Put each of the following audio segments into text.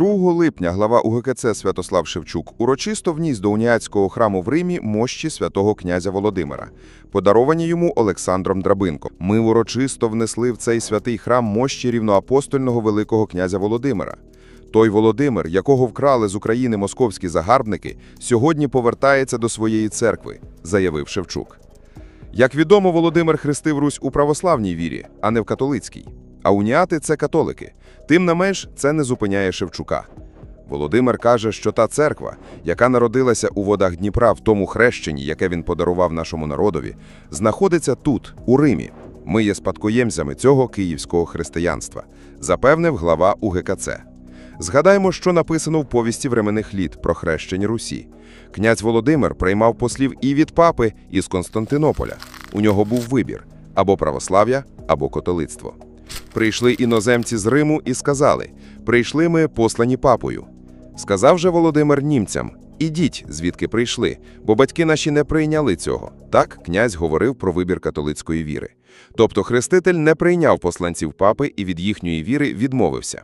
2 липня глава УГКЦ Святослав Шевчук урочисто вніс до уніатського храму в Римі мощі святого князя Володимира, подаровані йому Олександром Драбинком. Ми урочисто внесли в цей святий храм мощі рівноапостольного великого князя Володимира. Той Володимир, якого вкрали з України московські загарбники, сьогодні повертається до своєї церкви, заявив Шевчук. Як відомо, Володимир хрестив Русь у православній вірі, а не в католицькій. А уніати це католики. Тим не менш, це не зупиняє Шевчука. Володимир каже, що та церква, яка народилася у водах Дніпра в тому хрещенні, яке він подарував нашому народові, знаходиться тут, у Римі. Ми є спадкоємцями цього київського християнства, запевнив глава УГКЦ. Згадаємо, що написано в повісті временних літ про хрещення Русі. Князь Володимир приймав послів і від папи, і з Константинополя. У нього був вибір або православ'я, або католицтво. Прийшли іноземці з Риму і сказали: прийшли ми послані папою. Сказав же Володимир німцям: ідіть, звідки прийшли, бо батьки наші не прийняли цього. Так князь говорив про вибір католицької віри. Тобто хреститель не прийняв посланців папи і від їхньої віри відмовився.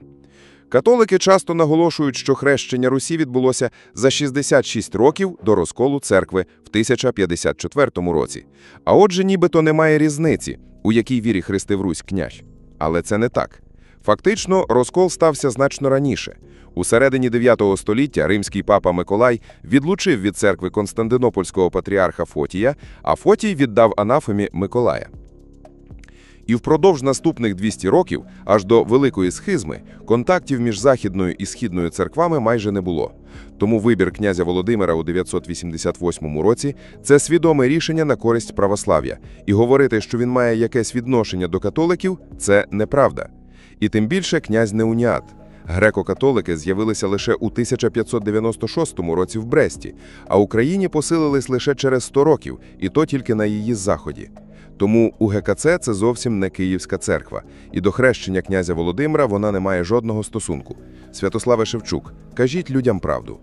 Католики часто наголошують, що хрещення Русі відбулося за 66 років до розколу церкви в 1054 році. А отже, нібито немає різниці, у якій вірі хрестив Русь князь. Але це не так. Фактично, розкол стався значно раніше. У середині 9 століття римський папа Миколай відлучив від церкви Константинопольського патріарха Фотія, а Фотій віддав анафемі Миколая. І впродовж наступних 200 років, аж до Великої схизми, контактів між Західною і Східною церквами майже не було. Тому вибір князя Володимира у 988 році – це свідоме рішення на користь православ'я. І говорити, що він має якесь відношення до католиків – це неправда. І тим більше князь не уніат. Греко-католики з'явилися лише у 1596 році в Бресті, а Україні посилились лише через 100 років, і то тільки на її заході. Тому УГКЦ – це зовсім не Київська церква, і до хрещення князя Володимира вона не має жодного стосунку. Святославе Шевчук, кажіть людям правду.